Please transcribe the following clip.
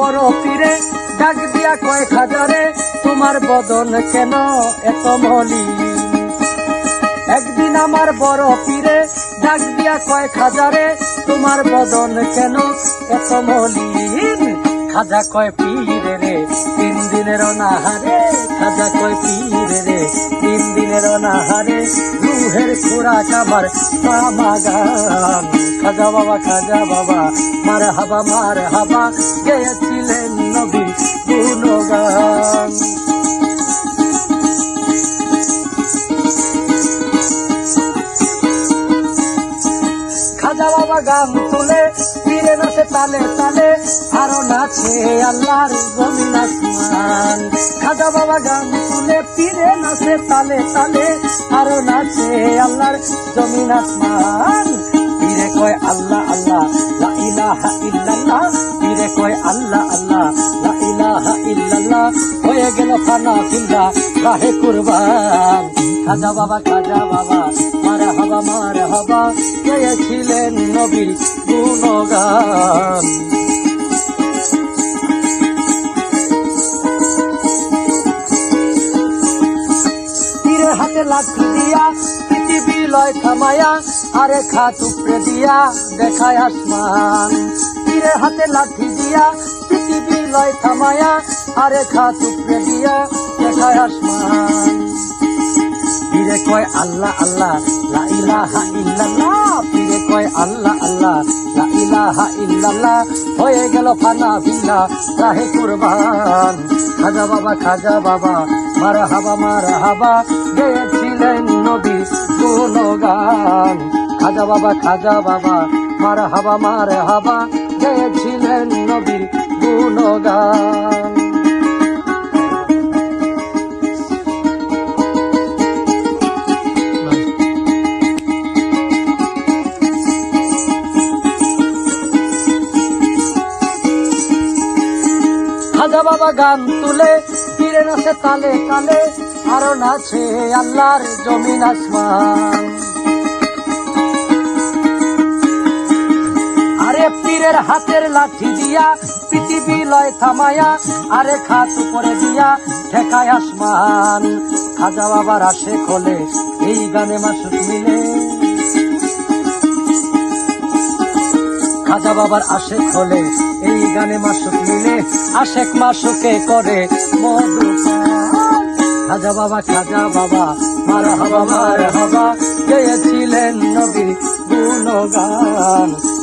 বড় পীরে ডাক দিয়া কয়েক হাজারে তোমার বদন কেন এত মলিন একদিন আমার বড় পীরে ডাক দিয়া কয়েক হাজারে তোমার বদন কেন এত মলিন খাজা কয়, পীরে রে, তিন দিনের অনাহারে, খাজা কয়, পীরে রে, তিন দিনের অনাহারে, রুহের খোরাক আমার মামাগান। খাজা বাবা খাজা বাবা, মার হাবা মার হাবা, গেয়েছিলেন নবীর গুণগান। খাজা বাবা গান তুলে, ফিরে নাচে তালে তালে, আরও নাচে আল্লাহর জমিন আসমান। খাজা বাবা গান তুলে, ফিরে নাচে তালে তালে, আরও নাচে আল্লাহর জমিন আসমান। হয়ে গেল ফানা ফিল্লা রাহে কুরবান। খাজা বাবা খাজা বাবা, মার হাবা মার হাবা গেয়েছিলেন নবীর গুণগান? হাতে লাঠি দিয়া পৃথিবী লয় থামায়া, আরে খাত উপরে দিয়া দেখায় আসমান। তীরের হাতে লাঠি দিয়া, পৃথিবী লয় থামায়া আরে খাত উপরে দিয়া, দেখায় আসমান। পীরে কয় আল্লাহ আল্লাহ, লা ইলাহা ইল্লাল্লাহ। পীরে কয় আল্লাহ আল্লাহ, লা ইলাহা ইল্লাল্লাহ। হয়ে গেল ফানা বিল্লা রাহে কুরবান। খাজা বাবা খাজা বাবা মার হাবা মার হাবা গেয়েছিলেন নদী গুণগান। খাজা বাবা খাজা বাবা মার হাবা মার হাবা, গেয়েছিলেন নবীর গুণগান। খাজা বাবা গান তুলে ফিরে নাচে তালে তালে, আরও নাচে আল্লাহর জমিন আসমান। হাতের লাঠি দিয়া পৃথিবী লয় থামায়া, আরে খাত উপরে দিয়া ঠেকায় আসমান। খাজা বাবার আসে খোলে, এই গানে মাসুক মিলে। খাজা বাবার আশেক হলে এই গানে মাসুক মিলে। আশেক মাসুকে করে মধু খাজা বাবা খাজা বাবা মার হাবা মার হাবা গেয়েছিলেন নবীর গুণগান।